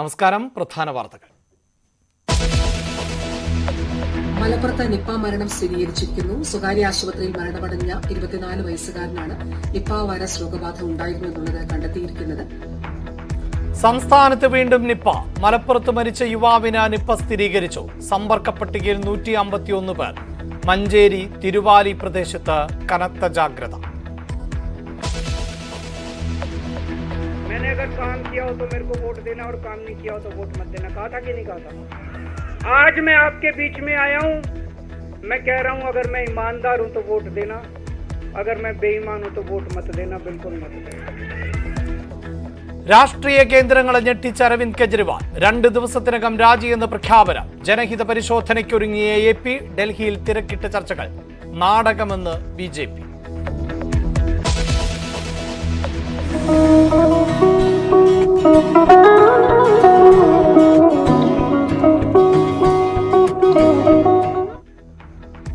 നമസ്കാരം. പ്രധാന വാർത്തകൾ. മലപ്പുറത്ത് നിപ്പ മരണം സ്ഥിരീകരിച്ചിരിക്കുന്നു. സ്വകാര്യ ആശുപത്രിയിൽ മരണമടഞ്ഞ ഇരുപത്തിനാല് വയസ്സുകാരനാണ് നിപ്പ വൈറസ് രോഗബാധ ഉണ്ടായിരുന്നു എന്നുള്ളത് കണ്ടെത്തിയിരിക്കുന്നത്. സംസ്ഥാനത്ത് വീണ്ടും നിപ്പ. മലപ്പുറത്ത് മരിച്ച യുവാവിന് നിപ്പ സ്ഥിരീകരിച്ചു. സമ്പർക്ക പട്ടികയിൽ നൂറ്റി അമ്പത്തിയൊന്ന് പേർ. മഞ്ചേരി തിരുവാലി പ്രദേശത്ത് കനത്ത ജാഗ്രത. मैंने अगर काम किया हो तो मेरे को वोट देना और काम नहीं किया हो तो वोट मत देना कहा था कि नहीं कहा था आज मैं आपके बीच में आया हूँ मैं कह रहा हूँ अगर मैं ईमानदार हूँ तो वोट देना अगर मैं बेईमान हूँ तो वोट मत देना बिल्कुल मत देना രാഷ്ട്രീയ കേന്ദ്രങ്ങളെ ഞെട്ടിച്ച അരവിന്ദ് കെജ്രിവാൾ രണ്ട് ദിവസത്തിനകം രാജിയെന്ന് പ്രഖ്യാപനം ജനഹിത പരിശോധനയ്ക്കൊരുങ്ങിയ എ പി ഡൽഹിയിൽ തിരക്കിട്ട ചർച്ചകൾ നാടകമെന്ന് ബി ജെ പി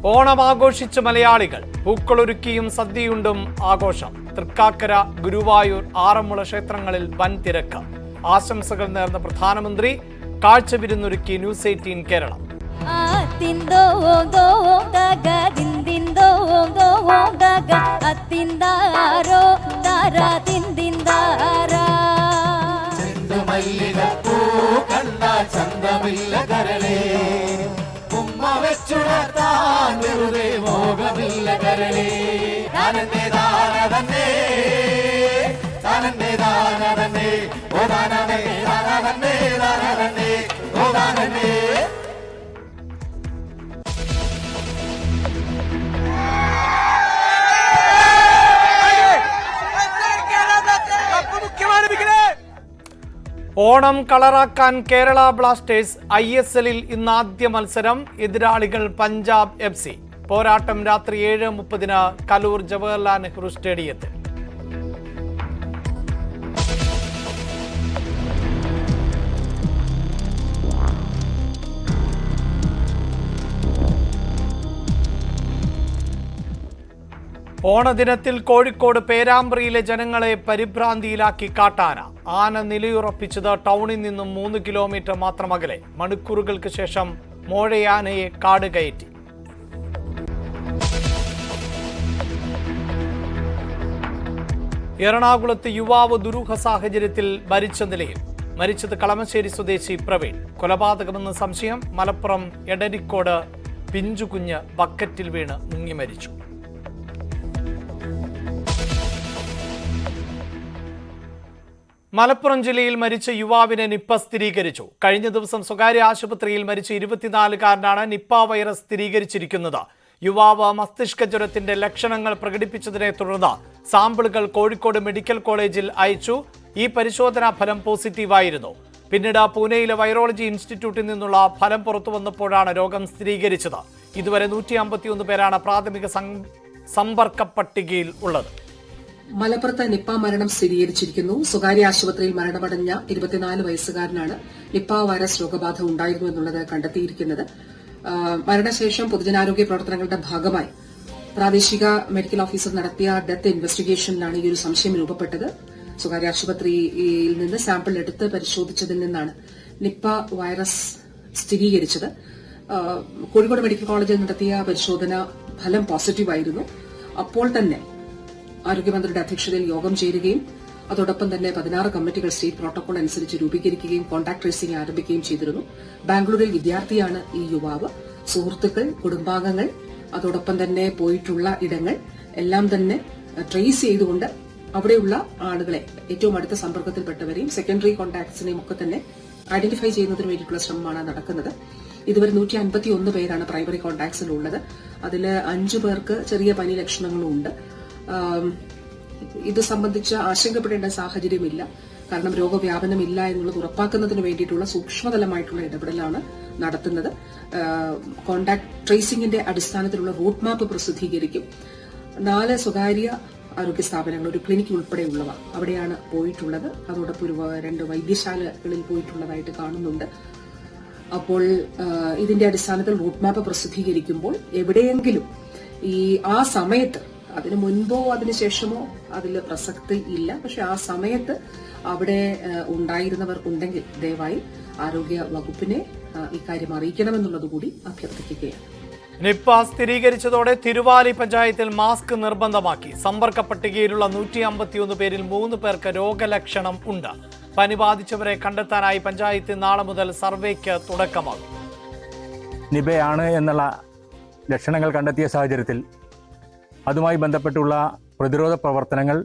ഓണം ആഘോഷിച്ച് മലയാളികൾ പൂക്കളൊരുക്കിയും സദ്യയുണ്ടും ആഘോഷം തൃക്കാക്കര ഗുരുവായൂർ ആറന്മുള ക്ഷേത്രങ്ങളിൽ വൻ തിരക്ക് ആശംസകൾ നേർന്ന പ്രധാനമന്ത്രി കാഴ്ച വിരുന്നൊരുക്കി ന്യൂസ് എയ്റ്റീൻ കേരളം മല്ലികപ്പൂ കണ്ട ചന്തമില്ല കരളേ. ഉമ്മ വെച്ചുണർത്താൻ വെറുതെ മോഹമില്ല കരളേ. താനന്നെ താനതന്നെ. താനന്നെ താനതന്നെ. ഓ താനന്നെ ഓണം കളറാക്കാൻ കേരള ബ്ലാസ്റ്റേഴ്സ് ഐ എസ് എല്ലിൽ ഇന്ന് ആദ്യ മത്സരം. എതിരാളികൾ പഞ്ചാബ് എഫ് സി. പോരാട്ടം രാത്രി ഏഴ് മുപ്പതിന് കലൂർ ജവഹർലാൽ നെഹ്റു സ്റ്റേഡിയത്തിൽ. ഓണദിനത്തിൽ കോഴിക്കോട് പേരാമ്പ്രയിലെ ജനങ്ങളെ പരിഭ്രാന്തിയിലാക്കി കാട്ടാന. ആന നിലയുറപ്പിച്ചത് ടൗണിൽ നിന്നും മൂന്ന് കിലോമീറ്റർ മാത്രം അകലെ. മണിക്കൂറുകൾക്ക് ശേഷം മോഴയാനയെ കാട് കയറ്റി. എറണാകുളത്ത് യുവാവ് ദുരൂഹ സാഹചര്യത്തിൽ മരിച്ച നിലയിൽ. മരിച്ചത് കളമശ്ശേരി സ്വദേശി പ്രവീൺ. കൊലപാതകമെന്ന സംശയം മലപ്പുറം എടരിക്കോട് പിഞ്ചുകുഞ്ഞ് ബക്കറ്റിൽ വീണ് മുങ്ങി മരിച്ചു. മലപ്പുറം ജില്ലയിൽ മരിച്ച യുവാവിനെ നിപ്പ സ്ഥിരീകരിച്ചു. കഴിഞ്ഞ ദിവസം സ്വകാര്യ ആശുപത്രിയിൽ മരിച്ച ഇരുപത്തിനാലുകാരനാണ് നിപ്പ വൈറസ് സ്ഥിരീകരിച്ചിരിക്കുന്നത്. യുവാവ് മസ്തിഷ്ക ജ്വരത്തിന്റെ ലക്ഷണങ്ങൾ പ്രകടിപ്പിച്ചതിനെ തുടർന്ന് സാമ്പിളുകൾ കോഴിക്കോട് മെഡിക്കൽ കോളേജിൽ അയച്ചു. ഈ പരിശോധനാ ഫലം പോസിറ്റീവായിരുന്നു. പിന്നീട് പൂനെയിലെ വൈറോളജി ഇൻസ്റ്റിറ്റ്യൂട്ടിൽ നിന്നുള്ള ഫലം പുറത്തു വന്നപ്പോഴാണ് രോഗം സ്ഥിരീകരിച്ചത്. ഇതുവരെ നൂറ്റി പേരാണ് പ്രാഥമിക സമ്പർക്ക പട്ടികയിൽ ഉള്ളത്. മലപ്പുറത്ത് നിപ്പ മരണം സ്ഥിരീകരിച്ചിരിക്കുന്നു. സ്വകാര്യ ആശുപത്രിയിൽ മരണമടഞ്ഞ ഇരുപത്തിനാല് വയസ്സുകാരനാണ് നിപ്പ വൈറസ് രോഗബാധ ഉണ്ടായിരുന്നു എന്നുള്ളത് കണ്ടെത്തിയിരിക്കുന്നത്. മരണശേഷം പൊതുജനാരോഗ്യ പ്രവർത്തനങ്ങളുടെ ഭാഗമായി പ്രാദേശിക മെഡിക്കൽ ഓഫീസർ നടത്തിയ ഡെത്ത് ഇൻവെസ്റ്റിഗേഷനിലാണ് ഈ ഒരു സംശയം രൂപപ്പെട്ടത്. സ്വകാര്യ ആശുപത്രിയിൽ നിന്ന് സാമ്പിൾ എടുത്ത് പരിശോധിച്ചതിൽ നിന്നാണ് നിപ്പ വൈറസ് സ്ഥിരീകരിച്ചത്. കോഴിക്കോട് മെഡിക്കൽ കോളേജിൽ നടത്തിയ പരിശോധന ഫലം പോസിറ്റീവായിരുന്നു. അപ്പോൾ തന്നെ ആരോഗ്യമന്ത്രിയുടെ അധ്യക്ഷതയിൽ യോഗം ചേരുകയും അതോടൊപ്പം തന്നെ പതിനാറ് കമ്മിറ്റികൾ സ്റ്റേറ്റ് പ്രോട്ടോകോൾ അനുസരിച്ച് രൂപീകരിക്കുകയും കോൺടാക്ട് ട്രേസിംഗ് ആരംഭിക്കുകയും ചെയ്തിരുന്നു. ബാംഗ്ലൂരിൽ വിദ്യാർത്ഥിയാണ് ഈ യുവാവ്. സുഹൃത്തുക്കൾ കുടുംബാംഗങ്ങൾ അതോടൊപ്പം തന്നെ പോയിട്ടുള്ള ഇടങ്ങൾ എല്ലാം തന്നെ ട്രേസ് ചെയ്തുകൊണ്ട് അവിടെയുള്ള ആളുകളെ ഏറ്റവും അടുത്ത സമ്പർക്കത്തിൽപ്പെട്ടവരെയും സെക്കൻഡറി കോൺടാക്ട്സിനെയും ഒക്കെ തന്നെ ഐഡന്റിഫൈ ചെയ്യുന്നതിന് വേണ്ടിയിട്ടുള്ള ശ്രമമാണ് നടക്കുന്നത്. ഇതുവരെ നൂറ്റി അൻപത്തി ഒന്ന് പേരാണ് പ്രൈമറി കോൺടാക്ട്സിൽ ഉള്ളത് അതിൽ അഞ്ചു പേർക്ക് ചെറിയ പനി ലക്ഷണങ്ങളും ഉണ്ട് ആം, ഇത് സംബന്ധിച്ച് ആശങ്കപ്പെടേണ്ട സാഹചര്യമില്ല. കാരണം രോഗവ്യാപനമില്ല എന്നുള്ളത് ഉറപ്പാക്കുന്നതിന് വേണ്ടിയിട്ടുള്ള സൂക്ഷ്മതലമായിട്ടുള്ള ഇടപെടലാണ് നടത്തുന്നത്. കോണ്ടാക്ട് ട്രേസിംഗിന്റെ അടിസ്ഥാനത്തിലുള്ള റൂട്ട് മാപ്പ് പ്രസിദ്ധീകരിക്കും. നാല് സ്വകാര്യ ആരോഗ്യ സ്ഥാപനങ്ങൾ ഒരു ക്ലിനിക് ഉൾപ്പെടെയുള്ളവ അവിടെയാണ് പോയിട്ടുള്ളത്. അതോടൊപ്പം ഒരു രണ്ട് വൈദ്യശാലകളിൽ പോയിട്ടുള്ളതായിട്ട് കാണുന്നുണ്ട്. അപ്പോൾ ഇതിന്റെ അടിസ്ഥാനത്തിൽ റൂട്ട് മാപ്പ് പ്രസിദ്ധീകരിക്കുമ്പോൾ എവിടെയെങ്കിലും ഈ ആ സമയത്ത് അതിനു മുൻപോ അതിനു ശേഷമോ അതിൽ പ്രസക്തി ഇല്ല. പക്ഷെ ആ സമയത്ത് അവിടെ ഉണ്ടായിരുന്നവർ ഉണ്ടെങ്കിൽ ദയവായി ആരോഗ്യ വകുപ്പിനെ ഇക്കാര്യം അറിയിക്കണമെന്നുള്ളത് കൂടി അഭ്യർത്ഥിക്കുകയാണ്. നിപ്പ സ്ഥിരീകരിച്ചതോടെ തിരുവാലി പഞ്ചായത്തിൽ മാസ്ക് നിർബന്ധമാക്കി. സമ്പർക്ക പട്ടികയിലുള്ള നൂറ്റി അമ്പത്തിയൊന്ന് പേരിൽ മൂന്ന് പേർക്ക് രോഗലക്ഷണം ഉണ്ട്. പനി ബാധിച്ചവരെ കണ്ടെത്താനായി പഞ്ചായത്ത് നാളെ മുതൽ സർവേക്ക് തുടക്കമാകും. നിബയാണ് എന്നുള്ള ലക്ഷണങ്ങൾ കണ്ടെത്തിയ സാഹചര്യത്തിൽ അതുമായി ബന്ധപ്പെട്ടുള്ള പ്രതിരോധ പ്രവർത്തനങ്ങൾ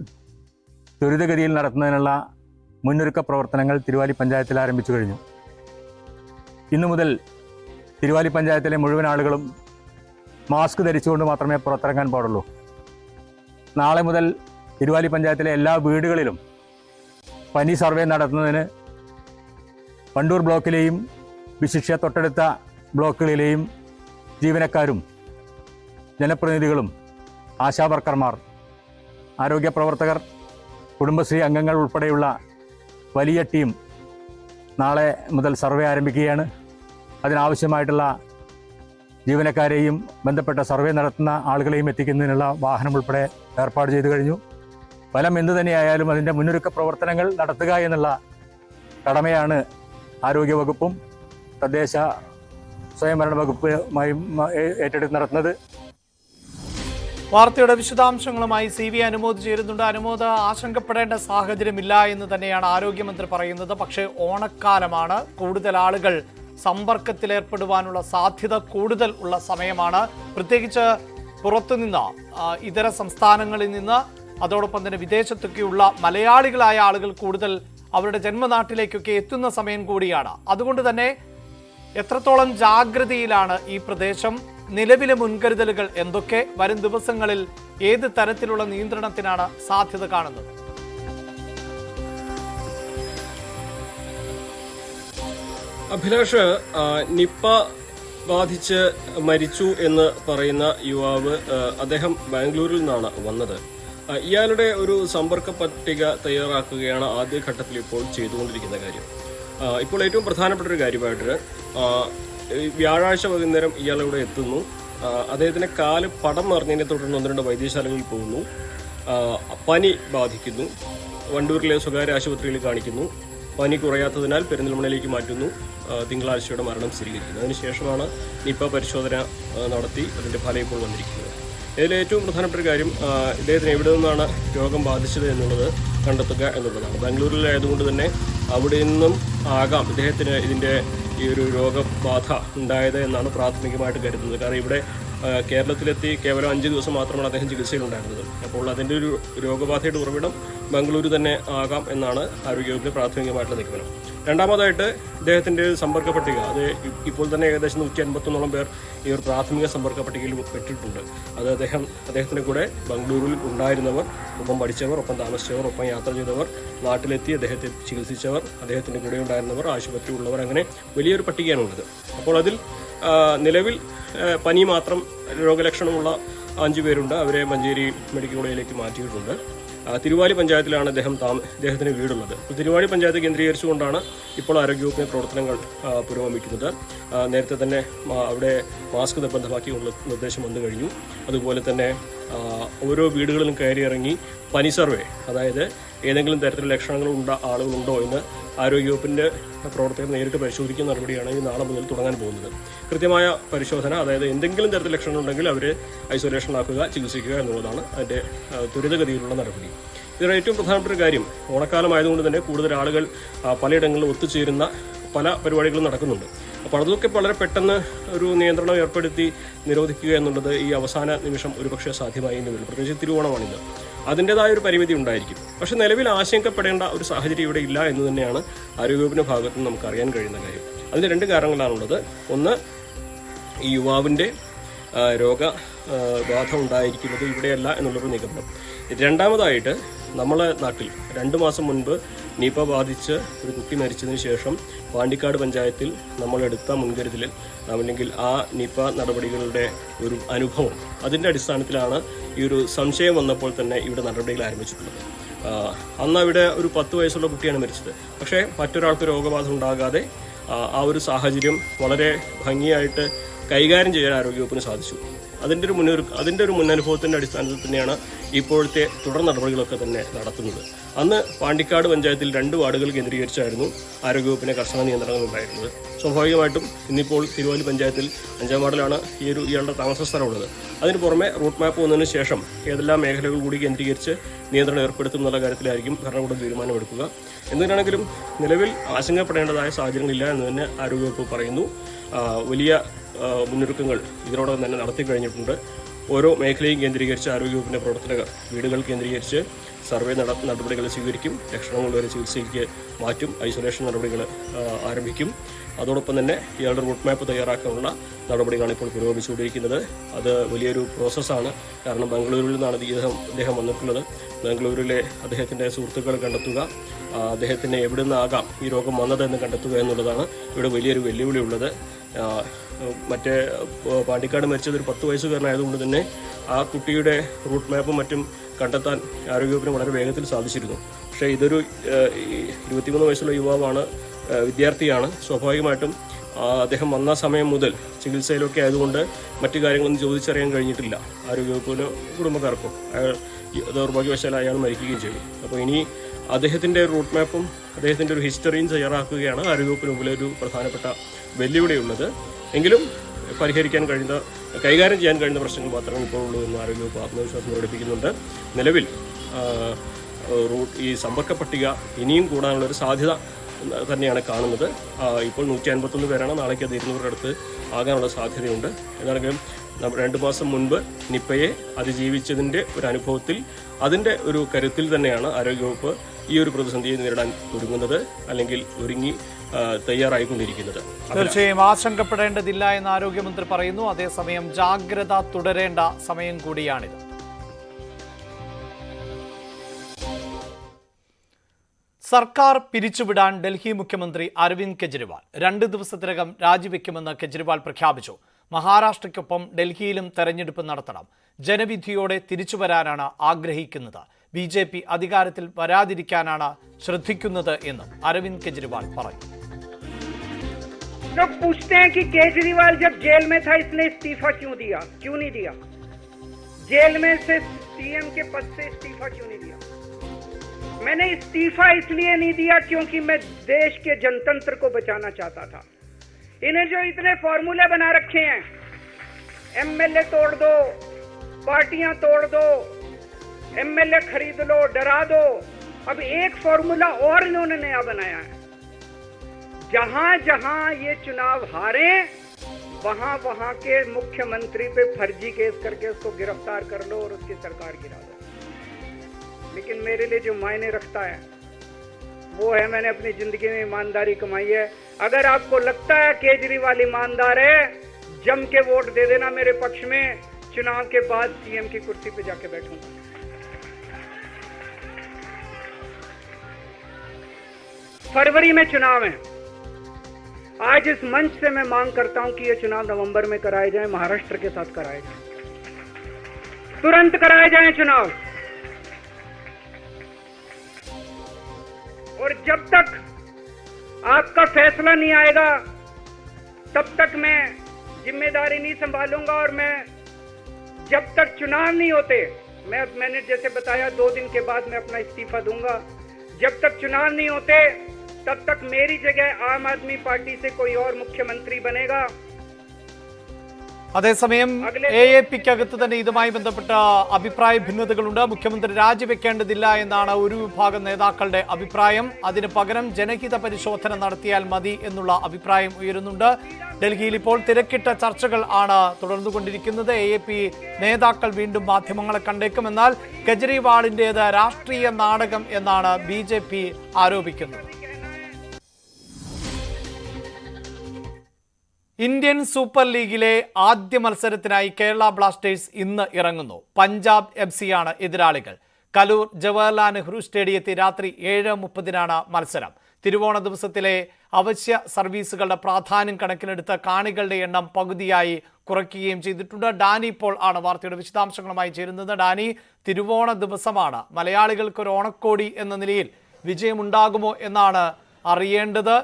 ത്വരിതഗതിയിൽ നടത്തുന്നതിനുള്ള മുന്നൊരുക്ക പ്രവർത്തനങ്ങൾ തിരുവാലി പഞ്ചായത്തിൽ ആരംഭിച്ചു കഴിഞ്ഞു. ഇന്നു മുതൽ തിരുവാലി പഞ്ചായത്തിലെ മുഴുവൻ ആളുകളും മാസ്ക് ധരിച്ചുകൊണ്ട് മാത്രമേ പുറത്തിറങ്ങാൻ പാടുള്ളൂ. നാളെ മുതൽ തിരുവാലി പഞ്ചായത്തിലെ എല്ലാ വീടുകളിലും പനി സർവേ നടത്തുന്നതിന് വണ്ടൂർ ബ്ലോക്കിലെയും വിശിഷ്യ തൊട്ടടുത്ത ബ്ലോക്കുകളിലെയും ജീവനക്കാരും ജനപ്രതിനിധികളും ആശാവർക്കർമാർ ആരോഗ്യ പ്രവർത്തകർ കുടുംബശ്രീ അംഗങ്ങൾ ഉൾപ്പെടെയുള്ള വലിയ ടീം നാളെ മുതൽ സർവേ ആരംഭിക്കുകയാണ്. അതിനാവശ്യമായിട്ടുള്ള ജീവനക്കാരെയും ബന്ധപ്പെട്ട സർവേ നടത്തുന്ന ആളുകളെയും എത്തിക്കുന്നതിനുള്ള വാഹനം ഉൾപ്പെടെ ഏർപ്പാട് ചെയ്തു കഴിഞ്ഞു. ഫലം എന്തു തന്നെയായാലും അതിന്റെ മുന്നൊരുക്ക പ്രവർത്തനങ്ങൾ നടത്തുക എന്നുള്ള കടമയാണ് ആരോഗ്യവകുപ്പും തദ്ദേശ സ്വയംഭരണ വകുപ്പുമായും ഏറ്റെടുത്ത് നടത്തുന്നത്. വാർത്തയുടെ വിശദാംശങ്ങളുമായി സി വി അനുമോദ് ചേരുന്നുണ്ട്. അനുമോദ് ആശങ്കപ്പെടേണ്ട സാഹചര്യമില്ല എന്ന് തന്നെയാണ് ആരോഗ്യമന്ത്രി പറയുന്നത്. പക്ഷേ ഓണക്കാലമാണ്. കൂടുതൽ ആളുകൾ സമ്പർക്കത്തിലേർപ്പെടുവാനുള്ള സാധ്യത കൂടുതൽ ഉള്ള സമയമാണ്. പ്രത്യേകിച്ച് പുറത്തുനിന്ന് ഇതര സംസ്ഥാനങ്ങളിൽ നിന്ന് അതോടൊപ്പം തന്നെ വിദേശത്തൊക്കെയുള്ള മലയാളികളായ ആളുകൾ കൂടുതൽ അവരുടെ ജന്മനാട്ടിലേക്കൊക്കെ എത്തുന്ന സമയം കൂടിയാണ്. അതുകൊണ്ട് തന്നെ എത്രത്തോളം ജാഗ്രതയിലാണ് ഈ പ്രദേശം? നിലവിലെ മുൻകരുതലുകൾ എന്തൊക്കെ? വരും ദിവസങ്ങളിൽ ഏത് തരത്തിലുള്ള നിയന്ത്രണത്തിനാണ് സാധ്യത കാണുന്നത്? അഭിലാഷ് നിപ്പ ബാധിച്ച് മരിച്ചു എന്ന് പറയുന്ന യുവാവ് അദ്ദേഹം ബാംഗ്ലൂരിൽ നിന്നാണ് വന്നത്. ഇയാളുടെ ഒരു സമ്പർക്ക പട്ടിക തയ്യാറാക്കുകയാണ് ആദ്യഘട്ടത്തിൽ ഇപ്പോൾ ചെയ്തുകൊണ്ടിരിക്കുന്ന കാര്യം. ഇപ്പോൾ ഏറ്റവും പ്രധാനപ്പെട്ട ഒരു കാര്യമായിട്ട് വ്യാഴാഴ്ച വൈകുന്നേരം ഇയാൾ ഇവിടെ എത്തുന്നു അദ്ദേഹത്തിന്റെ കാൽ പടം മറിഞ്ഞതിനെ തുടർന്ന് ഒന്ന് രണ്ട് വൈദ്യശാലകളിൽ പോകുന്നു. പനി ബാധിക്കുന്നു. വണ്ടൂരിലെ സ്വകാര്യ ആശുപത്രിയിൽ കാണിക്കുന്നു. പനി കുറയാത്തതിനാൽ പെരിന്തൽമണയിലേക്ക് മാറ്റുന്നു. തിങ്കളാഴ്ചയുടെ മരണം സ്ഥിരീകരിക്കുന്നു. അതിനുശേഷമാണ് നിപ്പ പരിശോധന നടത്തി അതിന്റെ ഫലം ഇപ്പോൾ വന്നിരിക്കുന്നത്. ഇതിൽ ഏറ്റവും പ്രധാനപ്പെട്ട കാര്യം ഇദ്ദേഹത്തിന് എവിടെ നിന്നാണ് രോഗം ബാധിച്ചത് എന്നുള്ളത് കണ്ടെത്തുക എന്നുള്ളതാണ്. ബാംഗ്ലൂരിലായതുകൊണ്ട് തന്നെ അവിടെ നിന്നും ആകാം. ഇദ്ദേഹത്തിന് ഇതിന്റെ ഈ ഒരു രോഗബാധ ഉണ്ടായത് എന്നാണ് പ്രാഥമികമായിട്ട് കരുതുന്നത്. കാരണം ഇവിടെ കേരളത്തിലെത്തി കേവലം അഞ്ച് ദിവസം മാത്രമാണ് അദ്ദേഹം ചികിത്സയിലുണ്ടായിരുന്നത്. അപ്പോൾ അതിന്റെ ഒരു രോഗബാധയുടെ ഉറവിടം ബംഗളൂരു തന്നെ ആകാം എന്നാണ് ആരോഗ്യവകുപ്പ് പ്രാഥമികമായിട്ടുള്ള നിഗമനം. രണ്ടാമതായിട്ട് ഇദ്ദേഹത്തിന്റെ സമ്പർക്ക പട്ടിക അത് ഇപ്പോൾ തന്നെ ഏകദേശം നൂറ്റി അൻപത്തൊന്നോളം പേർ ഈ ഒരു പ്രാഥമിക സമ്പർക്ക പട്ടികയിൽ പെട്ടിട്ടുണ്ട്. അത് അദ്ദേഹം അദ്ദേഹത്തിന്റെ കൂടെ ബംഗളൂരുവിൽ ഉണ്ടായിരുന്നവർ ഒപ്പം പഠിച്ചവർ ഒപ്പം താമസിച്ചവർ ഒപ്പം യാത്ര ചെയ്തവർ നാട്ടിലെത്തി അദ്ദേഹത്തെ ചികിത്സിച്ചവർ അദ്ദേഹത്തിന്റെ കൂടെ ഉണ്ടായിരുന്നവർ ആശുപത്രി ഉള്ളവർ അങ്ങനെ വലിയൊരു പട്ടികയാണുള്ളത് അപ്പോൾ അതിൽ നിലവിൽ പനി മാത്രം രോഗലക്ഷണമുള്ള അഞ്ച് പേരുണ്ട്. അവരെ മഞ്ചേരി മെഡിക്കൽ കോളേജിലേക്ക് മാറ്റിയിട്ടുണ്ട്. തിരുവാലി പഞ്ചായത്തിലാണ് അദ്ദേഹം താമ അദ്ദേഹത്തിന് വീടുള്ളത്. തിരുവാലി പഞ്ചായത്ത് കേന്ദ്രീകരിച്ചുകൊണ്ടാണ് ഇപ്പോൾ ആരോഗ്യവകുപ്പിന്റെ പ്രവർത്തനങ്ങൾ പുരോഗമിക്കുന്നത്. നേരത്തെ തന്നെ അവിടെ മാസ്ക് നിർബന്ധമാക്കിയുള്ള നിർദ്ദേശം വന്നു കഴിഞ്ഞു. അതുപോലെ തന്നെ ഓരോ വീടുകളിലും കയറി ഇറങ്ങി പനി സർവേ അതായത് ഏതെങ്കിലും തരത്തിലുള്ള ലക്ഷണങ്ങൾ ഉണ്ട ആളുകളുണ്ടോ എന്ന് ആരോഗ്യവകുപ്പിന്റെ പ്രവർത്തകർ നേരിട്ട് പരിശോധിക്കുന്ന നടപടിയാണ് ഈ നാളെ മുതൽ തുടങ്ങാൻ പോകുന്നത്. കൃത്യമായ പരിശോധന അതായത് എന്തെങ്കിലും തരത്തിൽ ലക്ഷണം ഉണ്ടെങ്കിൽ അവരെ ഐസൊലേഷനിലാക്കുക ചികിത്സിക്കുക എന്നുള്ളതാണ് അതിന്റെ ത്വരിതഗതിയിലുള്ള നടപടി. ഇതിൽ ഏറ്റവും പ്രധാനപ്പെട്ട ഒരു കാര്യം ഓണക്കാലമായതുകൊണ്ട് തന്നെ കൂടുതൽ ആളുകൾ പലയിടങ്ങളിൽ ഒത്തുചേരുന്ന പല പരിപാടികളും നടക്കുന്നുണ്ട്. അപ്പോൾ അതൊക്കെ വളരെ പെട്ടെന്ന് ഒരു നിയന്ത്രണം ഏർപ്പെടുത്തി നിരോധിക്കുക എന്നുള്ളത് ഈ അവസാന നിമിഷം ഒരുപക്ഷെ സാധ്യമായി എന്ന് വരും. പ്രത്യേകിച്ച് തിരുവോണമാണിത്. അതിന്റെതായ ഒരു പരിമിതി ഉണ്ടായിരിക്കും. പക്ഷെ നിലവിൽ ആശങ്കപ്പെടേണ്ട ഒരു സാഹചര്യം ഇവിടെ ഇല്ല എന്ന് തന്നെയാണ് ആരോഗ്യവകുപ്പിന്റെ ഭാഗത്ത് നിന്ന് നമുക്ക് അറിയാൻ കഴിയുന്ന കാര്യം. അതിന് രണ്ട് കാരണങ്ങളാണുള്ളത്. ഒന്ന് ഈ യുവാവിന്റെ രോഗ ബാധ ഉണ്ടായിരിക്കുന്നത് ഇവിടെയല്ല എന്നുള്ളൊരു നിഗമനം. രണ്ടാമതായിട്ട് നമ്മളെ നാട്ടിൽ രണ്ട് മാസം മുൻപ് നിപ ബാധിച്ച് ഒരു കുട്ടി മരിച്ചതിന് ശേഷം പാണ്ടിക്കാട് പഞ്ചായത്തിൽ നമ്മളെടുത്ത മുൻകരുതൽ അല്ലെങ്കിൽ ആ നിപ നടപടികളുടെ ഒരു അനുഭവം അതിന്റെ അടിസ്ഥാനത്തിലാണ് ഈ ഒരു സംശയം വന്നപ്പോൾ തന്നെ ഇവിടെ നടപടികൾ ആരംഭിച്ചിട്ടുള്ളത്. അന്ന് അവിടെ ഒരു പത്ത് വയസ്സുള്ള കുട്ടിയാണ് മരിച്ചത്. പക്ഷേ മറ്റൊരാൾക്ക് രോഗബാധ ഉണ്ടാകാതെ ആ ഒരു സാഹചര്യം വളരെ ഭംഗിയായിട്ട് കൈകാര്യം ചെയ്യാൻ ആരോഗ്യവകുപ്പിന് സാധിച്ചു. അതിന്റെ ഒരു മുന്നൊരു അതിന്റെ ഒരു മുന്നനുഭവത്തിന്റെ അടിസ്ഥാനത്തിൽ തന്നെയാണ് ഇപ്പോഴത്തെ തുടർ നടപടികളൊക്കെ തന്നെ നടത്തുന്നത്. അന്ന് പാണ്ടിക്കാട് പഞ്ചായത്തിൽ രണ്ട് വാർഡുകൾ കേന്ദ്രീകരിച്ചായിരുന്നു ആരോഗ്യവകുപ്പിനെ കർശന നിയന്ത്രണങ്ങൾ ഉണ്ടായിരുന്നത്. സ്വാഭാവികമായിട്ടും ഇന്നിപ്പോൾ തിരുവല്ല പഞ്ചായത്തിൽ അഞ്ചാം വാർഡിലാണ് ഈ ഒരു ഇയാളുടെ താമസ സ്ഥലമുള്ളത്. അതിന് പുറമെ റൂട്ട് മാപ്പ് വന്നതിന് ശേഷം ഏതെല്ലാം മേഖലകൾ കൂടി കേന്ദ്രീകരിച്ച് നിയന്ത്രണം ഏർപ്പെടുത്തും എന്നുള്ള കാര്യത്തിലായിരിക്കും ഭരണകൂടം തീരുമാനമെടുക്കുക. എന്തിനാണെങ്കിലും നിലവിൽ ആശങ്കപ്പെടേണ്ടതായ സാഹചര്യങ്ങളില്ല എന്ന് തന്നെ ആരോഗ്യവകുപ്പ് പറയുന്നു. വലിയ മുന്നൊരുക്കങ്ങൾ ഇതിനോടൊപ്പം തന്നെ നടത്തി കഴിഞ്ഞിട്ടുണ്ട്. ഓരോ മേഖലയും കേന്ദ്രീകരിച്ച് ആരോഗ്യവകുപ്പിന്റെ പ്രവർത്തകർ വീടുകൾ കേന്ദ്രീകരിച്ച് സർവേ നട നടപടികൾ സ്വീകരിക്കും. ലക്ഷണങ്ങൾ വരെ ചികിത്സയ്ക്ക് മാറ്റും. ഐസൊലേഷൻ നടപടികൾ ആരംഭിക്കും. അതോടൊപ്പം തന്നെ ഇയാളുടെ റൂട്ട് മാപ്പ് തയ്യാറാക്കാനുള്ള നടപടികളാണ് ഇപ്പോൾ പുരോഗമിച്ചുകൊണ്ടിരിക്കുന്നത്. അത് വലിയൊരു പ്രോസസ്സാണ് കാരണം ബംഗളൂരുവിൽ നിന്നാണ് ഇദ്ദേഹം അദ്ദേഹം വന്നിട്ടുള്ളത്. ബാംഗ്ലൂരിലെ അദ്ദേഹത്തിന്റെ സുഹൃത്തുക്കൾ കണ്ടെത്തുക. അദ്ദേഹത്തിന് എവിടെ നിന്നാകാം ഈ രോഗം വന്നതെന്ന് കണ്ടെത്തുക എന്നുള്ളതാണ് ഇവിടെ വലിയൊരു വെല്ലുവിളി ഉള്ളത് മറ്റേ പാണ്ടിക്കാട് മരിച്ചത് ഒരു പത്ത് വയസ്സുകാരനായതുകൊണ്ട് തന്നെ ആ കുട്ടിയുടെ റൂട്ട് മാപ്പും മറ്റും കണ്ടെത്താൻ ആരോഗ്യവകുപ്പിന് വളരെ വേഗത്തിൽ സാധിച്ചിരുന്നു. പക്ഷേ ഇതൊരു ഇരുപത്തിമൂന്ന് വയസ്സുള്ള യുവാവാണ് വിദ്യാർത്ഥിയാണ്. സ്വാഭാവികമായിട്ടും അദ്ദേഹം വന്ന സമയം മുതൽ ചികിത്സയിലൊക്കെ ആയതുകൊണ്ട് മറ്റു കാര്യങ്ങളൊന്നും ചോദിച്ചറിയാൻ കഴിഞ്ഞിട്ടില്ല. ആരോഗ്യവകുപ്പിന് കുടുംബക്കാർക്കും. ദൗർഭാഗ്യവശാൽ അയാൾ മരിക്കുകയും ചെയ്തു. അപ്പോൾ ഇനി അദ്ദേഹത്തിന്റെ റൂട്ട് മാപ്പും അദ്ദേഹത്തിന്റെ ഒരു ഹിസ്റ്ററിയും തയ്യാറാക്കുകയാണ് ആരോഗ്യവകുപ്പിന് മുമ്പിലെ ഒരു പ്രധാനപ്പെട്ട വെല്ലുവിളിയുള്ളത്. എങ്കിലും പരിഹരിക്കാൻ കഴിയുന്ന കൈകാര്യം ചെയ്യാൻ കഴിയുന്ന പ്രശ്നങ്ങൾ മാത്രമേ ഇപ്പോൾ ഉള്ളൂ എന്ന് ആരോഗ്യവകുപ്പ് ആത്മവിശ്വാസം പ്രകടിപ്പിക്കുന്നുണ്ട്. നിലവിൽ റൂട്ട് ഈ സമ്പർക്ക പട്ടിക ഇനിയും കൂടാനുള്ളൊരു സാധ്യത തന്നെയാണ് കാണുന്നത്. ഇപ്പോൾ നൂറ്റി അൻപത്തൊന്ന് പേരാണ് നാളേക്ക് അത് ഇരുന്നൂറിനടുത്ത് ആകാനുള്ള സാധ്യതയുണ്ട്. എന്നാണെങ്കിലും രണ്ട് മാസം മുൻപ് നിപ്പയെ അതിജീവിച്ചതിന്റെ ഒരു അനുഭവത്തിൽ അതിന്റെ ഒരു കരുത്തിൽ തന്നെയാണ് ആരോഗ്യവകുപ്പ് ഈ ഒരു പ്രതിസന്ധിയെ നേരിടാൻ ഒരുങ്ങുന്നത് അല്ലെങ്കിൽ ഒരുങ്ങി തയ്യാറായിക്കൊണ്ടിരിക്കുന്നത്. തീർച്ചയായും ആശങ്കപ്പെടേണ്ടതില്ല എന്ന് ആരോഗ്യമന്ത്രി പറയുന്നു. അതേസമയം ജാഗ്രത തുടരേണ്ട സമയം കൂടിയാണിത്. സർക്കാർ പിരിച്ചുവിടാൻ ഡൽഹി മുഖ്യമന്ത്രി അരവിന്ദ് കെജ്രിവാൾ. രണ്ട് ദിവസത്തിനകം രാജിവെക്കുമെന്ന് കെജ്രിവാൾ പ്രഖ്യാപിച്ചു. മഹാരാഷ്ട്രയ്ക്കൊപ്പം ഡൽഹിയിലും തെരഞ്ഞെടുപ്പ് നടത്തണം. ജനവിധിയോടെ തിരിച്ചുവരാനാണ് ആഗ്രഹിക്കുന്നത്. ബി ജെ പി അധികാരത്തിൽ വരാതിരിക്കാനാണ് ശ്രദ്ധിക്കുന്നത് എന്നും അരവിന്ദ് കെജ്രിവാൾ പറഞ്ഞു लोग पूछते हैं कि केजरीवाल जब जेल में था इसने इस्तीफा क्यों दिया क्यों नहीं दिया जेल में से सीएम के पद से इस्तीफा क्यों नहीं दिया मैंने इस्तीफा इसलिए नहीं दिया क्योंकि मैं देश के जनतंत्र को बचाना चाहता था इन्हें जो इतने फॉर्मूले बना रखे हैं एमएलए तोड़ दो पार्टियां तोड़ दो एमएलए खरीद लो, डरा दो। अब एक फॉर्मूला और इन्होंने नया बनाया है। जहाँ जहाँ ये चुनाव हारे, वहाँ वहाँ के मुख्यमंत्री पे फर्जी केस करके उसको गिरफ़्तार कर लो और उसकी सरकार गिरा दो। लेकिन मेरे लिए जो मायने रखता है, वो है मैंने अपनी ज़िंदगी में ईमानदारी कमाई है। अगर आपको लगता है केजरीवाल ईमानदार है, जम के वोट दे देना मेरे पक्ष में। चुनाव के बाद सीएम की कुर्सी पे जाके बैठूँगा। फरवरी में चुनाव है। आज इस मंच से मैं मांग करता हूँ कि ये चुनाव नवंबर में कराए जाए, महाराष्ट्र के साथ कराए जाए। तुरंत कराए जाए चुनाव। और जब तक आपका फैसला नहीं आएगा, तब तक मैं ज़िम्मेदारी नहीं संभालूँगा और मैं जब तक चुनाव नहीं होते, मैं, मैंने जैसे बताया, दो दिन के बाद मैं अपना इस्तीफा दूँगा। जब तक चुनाव नहीं होते तब तक मेरी जगह आम आदमी पार्टी से कोई और मुख्यमंत्री बनेगा അതേസമയം എ എ പിക്കകത്ത് തന്നെ ഇതുമായി ബന്ധപ്പെട്ട അഭിപ്രായ ഭിന്നതകളുണ്ട് മുഖ്യമന്ത്രി രാജിവെക്കേണ്ടതില്ല എന്നാണ് ഒരു വിഭാഗം നേതാക്കളുടെ അഭിപ്രായം അതിന് പകരം ജനഹിത പരിശോധന നടത്തിയാൽ മതി എന്നുള്ള അഭിപ്രായം ഉയരുന്നുണ്ട് ഡൽഹിയിൽ ഇപ്പോൾ തിരക്കിട്ട ചർച്ചകൾ ആണ് തുടർന്നുകൊണ്ടിരിക്കുന്നത് എ എ പി നേതാക്കൾ വീണ്ടും മാധ്യമങ്ങളെ കണ്ടേക്കും എന്നാൽ കെജ്രിവാളിൻ്റേത് രാഷ്ട്രീയ നാടകം എന്നാണ് ബി ജെ പി ആരോപിക്കുന്നത് ഇന്ത്യൻ സൂപ്പർ ലീഗിലെ ആദ്യ മത്സരത്തിനായി കേരള ബ്ലാസ്റ്റേഴ്സ് ഇന്ന് ഇറങ്ങുന്നു. പഞ്ചാബ് എഫ് സിയാണ് എതിരാളികൾ. കലൂർ ജവഹർലാൽ നെഹ്റു സ്റ്റേഡിയത്തിൽ രാത്രി ഏഴ് മുപ്പതിനാണ് മത്സരം. തിരുവോണ ദിവസത്തിലെ അവശ്യ സർവീസുകളുടെ പ്രാധാന്യം കണക്കിലെടുത്ത് കാണികളുടെ എണ്ണം പകുതിയായി കുറയ്ക്കുകയും ചെയ്തിട്ടുണ്ട്. ഡാനി ഇപ്പോൾ ആണ് വാർത്തയുടെ വിശദാംശങ്ങളുമായി ചേരുന്നത്. ഡാനി തിരുവോണ ദിവസമാണ്. മലയാളികൾക്ക് ഒരു ഓണക്കോടി എന്ന നിലയിൽ വിജയമുണ്ടാകുമോ എന്നാണ് അറിയേണ്ടത്.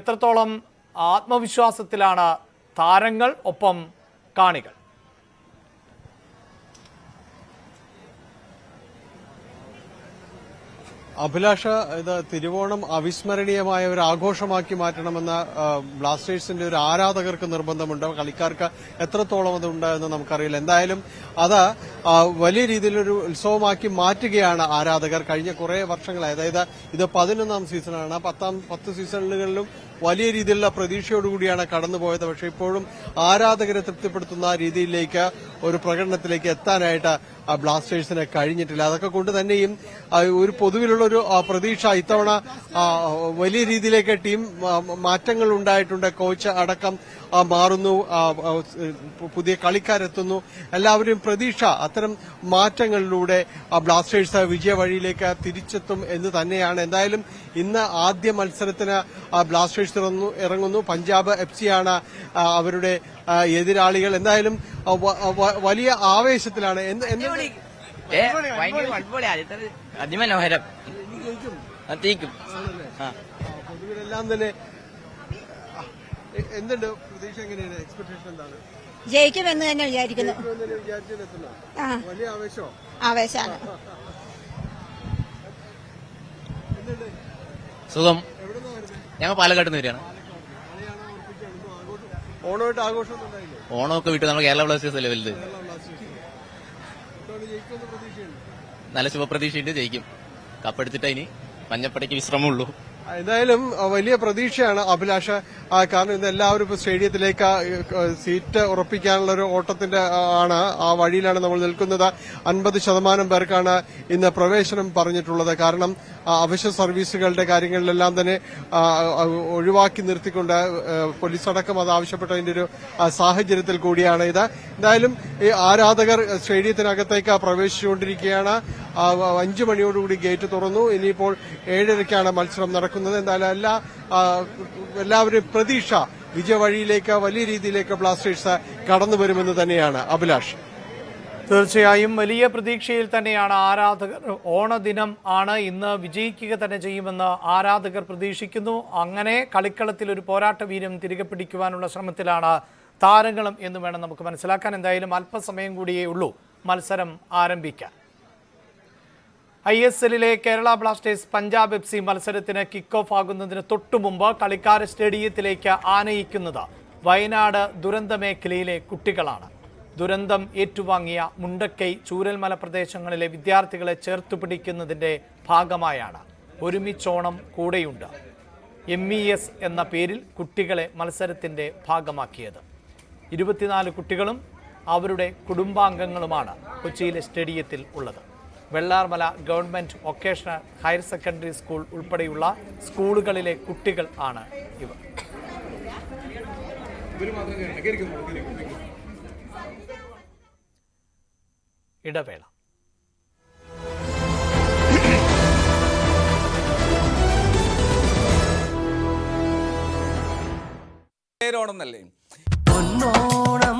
എത്രത്തോളം ആത്മവിശ്വാസത്തിലാണ് താരങ്ങൾ ഒപ്പം കാണികൾ. അഭിലാഷ ഇത് തിരുവോണം അവിസ്മരണീയമായ ഒരു ആഘോഷമാക്കി മാറ്റണമെന്ന ബ്ലാസ്റ്റേഴ്സിന്റെ ഒരു ആരാധകർക്ക് നിർബന്ധമുണ്ട്? കളിക്കാർക്ക് എത്രത്തോളം അതുണ്ട് എന്ന് നമുക്കറിയില്ല. എന്തായാലും അത് വലിയ രീതിയിലൊരു ഉത്സവമാക്കി മാറ്റുകയാണ് ആരാധകർ. കഴിഞ്ഞ കുറേ വർഷങ്ങളായി അതായത് ഇത് പതിനൊന്നാം സീസണാണ്. പത്താം പത്ത് സീസണുകളിലും വലിയ രീതിയിലുള്ള പ്രതീക്ഷയോടുകൂടിയാണ് കടന്നുപോയത്. പക്ഷേ ഇപ്പോഴും ആരാധകരെ തൃപ്തിപ്പെടുത്തുന്ന രീതിയിലേക്ക് ഒരു പ്രകടനത്തിലേക്ക് എത്താനായിട്ട് ബ്ലാസ്റ്റേഴ്സിന് കഴിഞ്ഞിട്ടില്ല. അതൊക്കെ കൊണ്ട് തന്നെയും ഒരു പൊതുവിലുള്ള ഒരു പ്രതീക്ഷ ഇത്തവണ വലിയ രീതിയിലേക്ക് ടീം മാറ്റങ്ങൾ ഉണ്ടായിട്ടുണ്ട്. കോച്ച് അടക്കം മാറുന്നു. പുതിയ കളിക്കാരെത്തുന്നു. എല്ലാവരും പ്രതീക്ഷ അത്തരം മാറ്റങ്ങളിലൂടെ ബ്ലാസ്റ്റേഴ്സ് വിജയ വഴിയിലേക്ക് തിരിച്ചെത്തും എന്ന് തന്നെയാണ്. എന്തായാലും ഇന്ന് ആദ്യ മത്സരത്തിന് ബ്ലാസ്റ്റേഴ്സ് ഇറങ്ങുന്നു പഞ്ചാബ് എഫ് സിയാണ് അവരുടെ എതിരാളികൾ. എന്തായാലും വലിയ ആവേശത്തിലാണ്. അതിമനോഹരം. തീക്കും. പൊതുവിലെല്ലാം തന്നെ എന്തുണ്ട് പ്രതീക്ഷ എങ്ങനെയാണ്? എക്സ്പെക്ടേഷൻ എന്താണ്? ജയിക്കുമെന്ന് തന്നെ വിചാരിക്കുന്നു. വലിയ ആവേശോ? ആവേശാണ് സുഖം. ഞങ്ങൾ പാലക്കാട്ട് നിന്ന് വരികയാണ്. ഓണമായിട്ട് ആഘോഷം ഉണ്ടായില്ലേ? ഓണമൊക്കെ വിട്ട് നമ്മൾ കേരള ബ്ലാസ്റ്റേഴ്സ് അല്ലേ വലുത്? നല്ല ശുഭപ്രതീക്ഷയുണ്ട് ജയിക്കും. കപ്പെടുത്തിട്ടാ ഇനി മഞ്ഞപ്പടയ്ക്ക് വിശ്രമമുള്ളൂ. എന്തായാലും വലിയ പ്രതീക്ഷയാണ് അഭിലാഷ. കാരണം ഇന്ന് എല്ലാവരും ഇപ്പൊ സ്റ്റേഡിയത്തിലേക്ക് സീറ്റ് ഉറപ്പിക്കാനുള്ള ഒരു ഓട്ടത്തിന്റെ ആണ്. ആ വഴിയിലാണ് നമ്മൾ നിൽക്കുന്നത്. അൻപത് ശതമാനം പേർക്കാണ് ഇന്ന് പ്രവേശനം പറഞ്ഞിട്ടുള്ളത്. കാരണം അവശ്യ സർവീസുകളുടെ കാര്യങ്ങളിലെല്ലാം തന്നെ ഒഴിവാക്കി നിർത്തിക്കൊണ്ട് പോലീസ് അടക്കം അത് ആവശ്യപ്പെട്ടതിന്റെ ഒരു സാഹചര്യത്തിൽ കൂടിയാണ് ഇത്. എന്തായാലും ഈ ആരാധകർ സ്റ്റേഡിയത്തിനകത്തേക്ക് പ്രവേശിച്ചുകൊണ്ടിരിക്കുകയാണ്. അഞ്ചു മണിയോടുകൂടി ഗേറ്റ് തുറന്നു. ഇനിയിപ്പോൾ ഏഴരയ്ക്കാണ് മത്സരം നടക്കുന്നത്. എന്തായാലും എല്ലാ ആ, എല്ലാവരും പ്രതീക്ഷ വിജയവഴിയിലേക്ക് വലിയ രീതിയിലേക്ക് ബ്ലാസ്റ്റേഴ്സ് കടന്നു വരുമെന്ന് തന്നെയാണ് അഭിലാഷ്. തീർച്ചയായും വലിയ പ്രതീക്ഷയിൽ തന്നെയാണ് ആരാധകർ. ഓണദിനം ആണ് ഇന്ന് വിജയിക്കുക തന്നെ ചെയ്യുമെന്ന് ആരാധകർ പ്രതീക്ഷിക്കുന്നു. അങ്ങനെ കളിക്കളത്തിൽ ഒരു പോരാട്ട വീര്യം തിരികെ പിടിക്കുവാനുള്ള ശ്രമത്തിലാണ് താരങ്ങളും എന്ന് വേണം നമുക്ക് മനസ്സിലാക്കാൻ. എന്തായാലും അല്പസമയം കൂടിയേ ഉള്ളൂ. മത്സരം ആരംഭിക്കാൻ I S എല്ലിലെ Kerala Blasters Punjab F C മത്സരത്തിന് കിക്ക് ഓഫ് ആകുന്നതിന് തൊട്ടുമുമ്പ് കളിക്കാർ സ്റ്റേഡിയത്തിലേക്ക് ആനയിക്കുന്നത് വയനാട് ദുരന്ത മേഖലയിലെ കുട്ടികളാണ്. ദുരന്തം ഏറ്റുവാങ്ങിയ മുണ്ടക്കൈ ചൂരൽമല പ്രദേശങ്ങളിലെ വിദ്യാർത്ഥികളെ ചേർത്തു പിടിക്കുന്നതിന്റെ ഭാഗമായാണ്. ഒരുമിച്ചോണം കൂടെയുണ്ട്. എം ഇ എസ് എന്ന പേരിൽ കുട്ടികളെ മത്സരത്തിന്റെ ഭാഗമാക്കിയത്. ഇരുപത്തിനാല് കുട്ടികളും അവരുടെ കുടുംബാംഗങ്ങളുമാണ് കൊച്ചിയിലെ സ്റ്റേഡിയത്തിൽ ഉള്ളത്. Vellarmala government vocational higher secondary school ഉൾപ്പെടെയുള്ള സ്കൂളുകളിലെ കുട്ടികൾ ആണ് ഇവർ. ഇടവേള. ഓണം എന്നല്ലേ പൊന്നോണം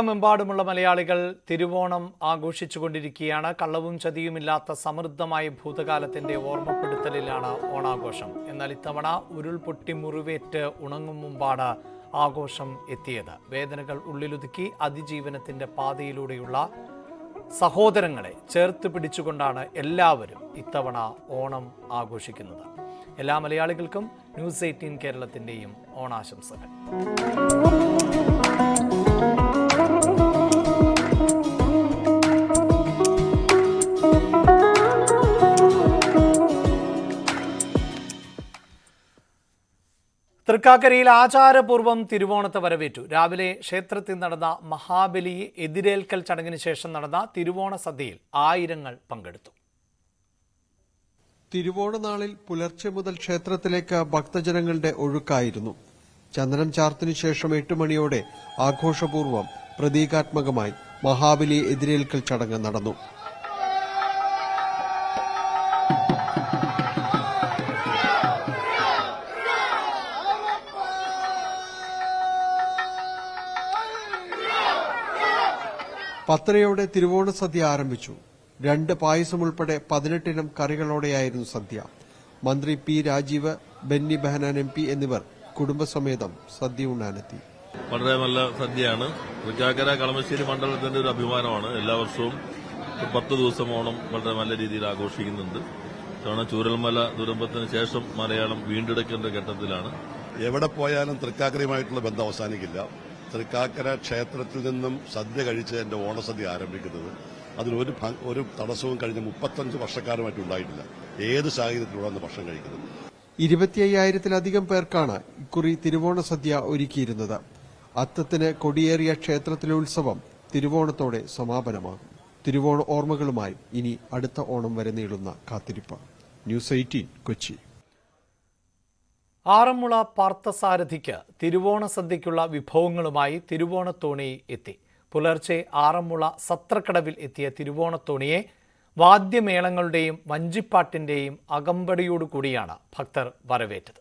ലോകമെമ്പാടുമുള്ള മലയാളികൾ തിരുവോണം ആഘോഷിച്ചുകൊണ്ടിരിക്കുകയാണ്. കള്ളവും ചതിയുമില്ലാത്ത സമൃദ്ധമായ ഭൂതകാലത്തിന്റെ ഓർമ്മപ്പെടുത്തലിലാണ് ഓണാഘോഷം. എന്നാൽ ഇത്തവണ ഉരുൾപൊട്ടി മുറിവേറ്റ് ഉണങ്ങും മുമ്പാണ് ആഘോഷം എത്തിയത്. വേദനകൾ ഉള്ളിലൊതുക്കി അതിജീവനത്തിന്റെ പാതയിലൂടെയുള്ള സഹോദരങ്ങളെ ചേർത്ത് പിടിച്ചുകൊണ്ടാണ് എല്ലാവരും ഇത്തവണ ഓണം ആഘോഷിക്കുന്നത്. എല്ലാ മലയാളികൾക്കും ന്യൂസ് എയ്റ്റീൻ കേരളത്തിന്റെയും ഓണാശംസകൾ. തൃക്കാക്കരയിൽ ആചാരപൂർവം തിരുവോണത്തെ വരവേറ്റു. രാവിലെ ക്ഷേത്രത്തിൽ നടന്ന മഹാബലി എതിരേൽക്കൽ ചടങ്ങിന് ശേഷം നടന്ന തിരുവോണ സദ്യയിൽ ആയിരങ്ങൾ പങ്കെടുത്തു. തിരുവോണനാളിൽ പുലർച്ചെ മുതൽ ക്ഷേത്രത്തിലേക്ക് ഭക്തജനങ്ങളുടെ ഒഴുക്കായിരുന്നു. ചന്ദനം ചാർത്തിനു ശേഷം എട്ട് മണിയോടെ ആഘോഷപൂർവം പ്രതീകാത്മകമായി മഹാബലി എതിരേൽക്കൽ ചടങ്ങ് നടന്നു. പത്തരയോടെ തിരുവോണ സദ്യ ആരംഭിച്ചു. രണ്ട് പായസം ഉൾപ്പെടെ പതിനെട്ടിനം കറികളോടെയായിരുന്നു സദ്യ. മന്ത്രി P Rajeev Benny Behanan M P എന്നിവർ കുടുംബസമേതം സദ്യ ഉണ്ണാനെത്തി. വളരെ നല്ല സദ്യയാണ്. തൃക്കാക്കര കളമശ്ശേരി മണ്ഡലത്തിന്റെ ഒരു അഭിമാനമാണ്. എല്ലാ വർഷവും പത്ത് ദിവസം ഓണം വളരെ നല്ല രീതിയിൽ ആഘോഷിക്കുന്നുണ്ട്. തവണ ചൂരൽമല ദുരന്തത്തിന് ശേഷം മലയാളം വീണ്ടെടുക്കേണ്ട ഘട്ടത്തിലാണ്. എവിടെ പോയാലും തൃക്കാക്കരയുമായിട്ടുള്ള ബന്ധം അവസാനിക്കില്ല. തൃക്കാക്കര ക്ഷേത്രത്തിൽ നിന്നും സദ്യ കഴിച്ച് എന്റെ ഓണസദ്യ ആരംഭിക്കുന്നത്. അതിനൊരു ഭ- ഒരു തടസ്സവും കഴിഞ്ഞ മുപ്പത്തഞ്ച് വർഷക്കാലമായിട്ട് ഉണ്ടായിട്ടില്ല. ഏത് സാഹചര്യത്തിലൂടെയാണ് ഭക്ഷണം കഴിക്കുന്നത്? ഇരുപത്തിയ്യായിരത്തിലധികം പേർക്കാണ് ഇക്കുറി തിരുവോണ സദ്യ ഒരുക്കിയിരുന്നത്. അത്തത്തിന് കൊടിയേറിയ ക്ഷേത്രത്തിലെ ഉത്സവം തിരുവോണത്തോടെ സമാപനമാകും. തിരുവോണ ഓർമ്മകളുമായി ഇനി അടുത്ത ഓണം വരെ നീളുന്ന കാത്തിരിപ്പ്. News eighteen Kochi. ആറന്മുള പാർത്ഥസാരഥിക്ക് തിരുവോണ സദ്യയ്ക്കുള്ള വിഭവങ്ങളുമായി തിരുവോണത്തോണി എത്തി. പുലർച്ചെ ആറന്മുള സത്രക്കടവിൽ എത്തിയ തിരുവോണത്തോണിയെ വാദ്യമേളങ്ങളുടെയും വഞ്ചിപ്പാട്ടിന്റെയും അകമ്പടിയോടുകൂടിയാണ് ഭക്തർ വരവേറ്റത്.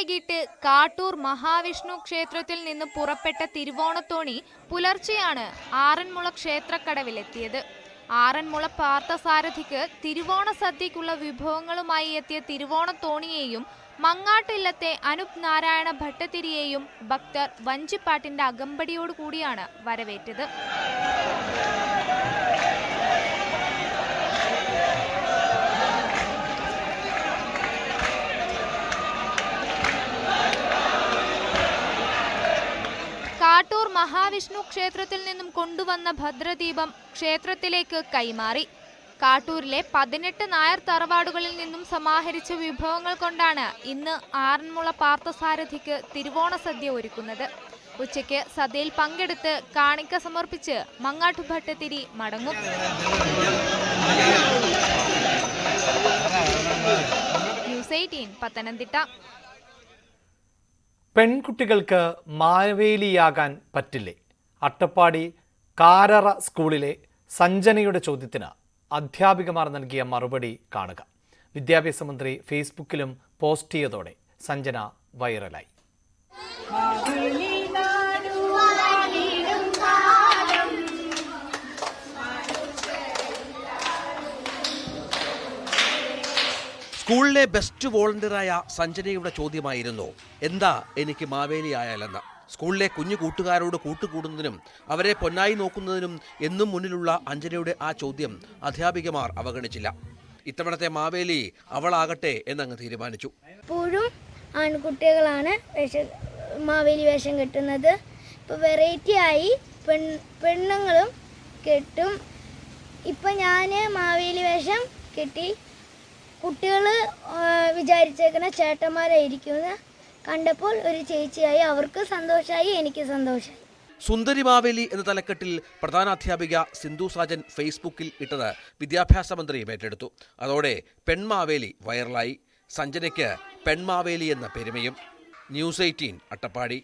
വൈകിട്ട് കാട്ടൂർ മഹാവിഷ്ണു ക്ഷേത്രത്തിൽ നിന്ന് പുറപ്പെട്ട തിരുവോണത്തോണി പുലർച്ചെയാണ് ആറന്മുള ക്ഷേത്രക്കടവിലെത്തിയത്. ആറന്മുള പാർത്ഥസാരഥിക്ക് തിരുവോണ സദ്യയ്ക്കുള്ള വിഭവങ്ങളുമായി എത്തിയ തിരുവോണത്തോണിയെയും മങ്ങാട്ടില്ലത്തെ അനുപ് നാരായണ ഭട്ടതിരിയെയും ഭക്തർ വഞ്ചിപ്പാട്ടിന്റെ അകമ്പടിയോട് കൂടിയാണ് വരവേറ്റത്. കാട്ടൂർ മഹാവിഷ്ണു ക്ഷേത്രത്തിൽ നിന്നും കൊണ്ടുവന്ന ഭദ്രദീപം ക്ഷേത്രത്തിലേക്ക് കൈമാറി. കാട്ടൂരിലെ പതിനെട്ട് നായർ തറവാടുകളിൽ നിന്നും സമാഹരിച്ച വിഭവങ്ങൾ കൊണ്ടാണ് ഇന്ന് ആറന്മുള പാർത്ഥസാരഥിക്ക് തിരുവോണ സദ്യ ഒരുക്കുന്നത്. ഉച്ചയ്ക്ക് സദ്യയിൽ പങ്കെടുത്ത് കാണിക്ക സമർപ്പിച്ച് മങ്ങാട്ടു ഭട്ടത്തിരി മടങ്ങും പത്തനംതിട്ട. പെൺകുട്ടികൾക്ക് മാവേലിയാകാൻ പറ്റില്ലേ? അട്ടപ്പാടി കാരറ സ്കൂളിലെ സഞ്ജനയുടെ ചോദ്യത്തിന് അധ്യാപികമാർ നൽകിയ മറുപടി കാണുക. വിദ്യാഭ്യാസ മന്ത്രി ഫേസ്ബുക്കിലും പോസ്റ്റ് ചെയ്തതോടെ സഞ്ജന വൈറലായി. സ്കൂളിലെ ബെസ്റ്റ് വോളണ്ടിയറായ സഞ്ജനയുടെ ചോദ്യമായിരുന്നു എന്താ എനിക്ക് മാവേലി ആയാലെന്ന്? സ്കൂളിലെ കുഞ്ഞു കൂട്ടുകാരോട് കൂട്ടുകൂടുന്നതിനും അവരെ പൊന്നായി നോക്കുന്നതിനും എന്നും മുന്നിലുള്ള അഞ്ജനയുടെ ആ ചോദ്യം അധ്യാപികമാർ അവഗണിച്ചില്ല. ഇത്തവണത്തെ മാവേലി അവളാകട്ടെ എന്നങ്ങ് തീരുമാനിച്ചു. എപ്പോഴും ആൺകുട്ടികളാണ് വേഷം മാവേലി വേഷം കെട്ടുന്നത്. ഇപ്പോൾ വെറൈറ്റി ആയി പെൺ പെണ്ണുങ്ങളും കെട്ടും. ഇപ്പം ഞാൻ മാവേലി വേഷം കെട്ടി കുട്ടികൾ വിചാരിച്ചേക്കുന്ന ചേട്ടന്മാരായിരിക്കുമെന്ന് കണ്ടപ്പോൾ ഒരു ചേച്ചിയായി അവർക്ക് സന്തോഷമായി എനിക്ക് സന്തോഷമായി സുന്ദരി മാവേലി എന്ന തലക്കെട്ടിൽ പ്രധാനാധ്യാപിക സിന്ധു സാജൻ ഫേസ്ബുക്കിൽ ഇട്ടത് വിദ്യാഭ്യാസ മന്ത്രി ഏറ്റെടുത്തു. അതോടെ പെൺമാവേലി വൈറലായി. സഞ്ജനയ്ക്ക് പെൺമാവേലി എന്ന പെരുമയും. News eighteen Attappadi.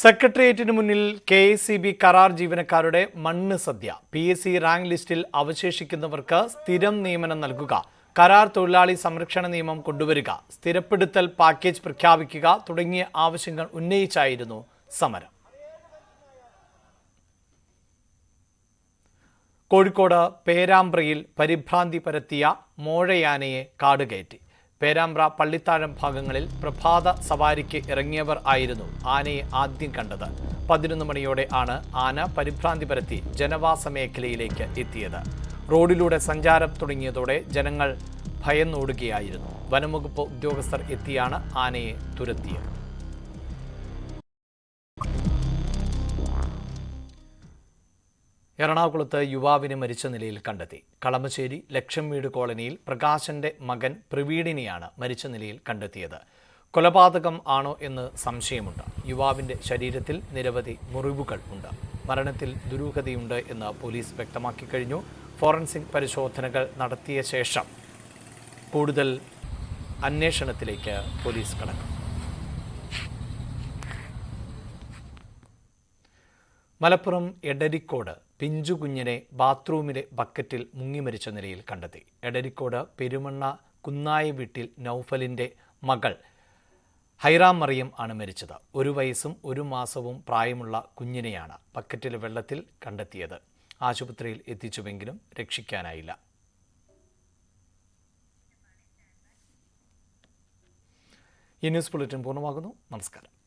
സെക്രട്ടേറിയറ്റിന് മുന്നിൽ കെ എസ് സി ബി കരാർ ജീവനക്കാരുടെ മണ്ണ് സദ്യ. പി എസ് സി റാങ്ക് ലിസ്റ്റിൽ അവശേഷിക്കുന്നവർക്ക് സ്ഥിരം നിയമനം നൽകുക. കരാർ തൊഴിലാളി സംരക്ഷണ നിയമം കൊണ്ടുവരിക. സ്ഥിരപ്പെടുത്തൽ പാക്കേജ് പ്രഖ്യാപിക്കുക തുടങ്ങിയ ആവശ്യങ്ങൾ ഉന്നയിച്ചായിരുന്നു സമരം. കോഴിക്കോട് പേരാമ്പ്രയിൽ പരിഭ്രാന്തി പരത്തിയ മോഴയാനയെ കാടുകയറ്റി. പേരാമ്പ്ര പള്ളിത്താഴം ഭാഗങ്ങളിൽ പ്രഭാത സവാരിക്ക് ഇറങ്ങിയവർ ആയിരുന്നു ആനയെ ആദ്യം കണ്ടത്. പതിനൊന്ന് മണിയോടെ ആണ് ആന പരിഭ്രാന്തി പരത്തി ജനവാസ മേഖലയിലേക്ക് എത്തിയത്. റോഡിലൂടെ സഞ്ചാരം തുടങ്ങിയതോടെ ജനങ്ങൾ ഭയന്നോടുകയായിരുന്നു. വനംവകുപ്പ് ഉദ്യോഗസ്ഥർ എത്തിയാണ് ആനയെ തുരത്തിയത്. എറണാകുളത്ത് യുവാവിനെ മരിച്ച നിലയിൽ കണ്ടെത്തി. കളമശ്ശേരി ലക്ഷം വീട് കോളനിയിൽ പ്രകാശന്റെ മകൻ പ്രവീണിനെയാണ് മരിച്ച നിലയിൽ കണ്ടെത്തിയത്. കൊലപാതകം ആണോ എന്ന് സംശയമുണ്ട്. യുവാവിന്റെ ശരീരത്തിൽ നിരവധി മുറിവുകൾ ഉണ്ട്. മരണത്തിൽ ദുരൂഹതയുണ്ട് എന്ന് പോലീസ് വ്യക്തമാക്കി കഴിഞ്ഞു. ഫോറൻസിക് പരിശോധനകൾ നടത്തിയ ശേഷം കൂടുതൽ അന്വേഷണത്തിലേക്ക് പോലീസ് കടക്കും. മലപ്പുറം എടരിക്കോട് പിഞ്ചു കുഞ്ഞിനെ ബാത്റൂമിലെ ബക്കറ്റിൽ മുങ്ങിമരിച്ച നിലയിൽ കണ്ടെത്തി. എടരിക്കോട് പെരുമണ്ണ കുന്നായ വീട്ടിൽ നൌഫലിന്റെ മകൾ ഹൈറാം മറിയം ആണ് മരിച്ചത്. ഒരു വയസ്സും ഒരു മാസവും പ്രായമുള്ള കുഞ്ഞിനെയാണ് ബക്കറ്റിലെ വെള്ളത്തിൽ കണ്ടെത്തിയത്. ആശുപത്രിയിൽ എത്തിച്ചുവെങ്കിലും രക്ഷിക്കാനായില്ല. ഈ ന്യൂസ് ബുള്ളറ്റിൻ പൂർണമാകുന്നു. നമസ്കാരം.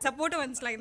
ಸಪೋರ್ಟ್ ಒಂದ್ಸ್ಲಾಗಿ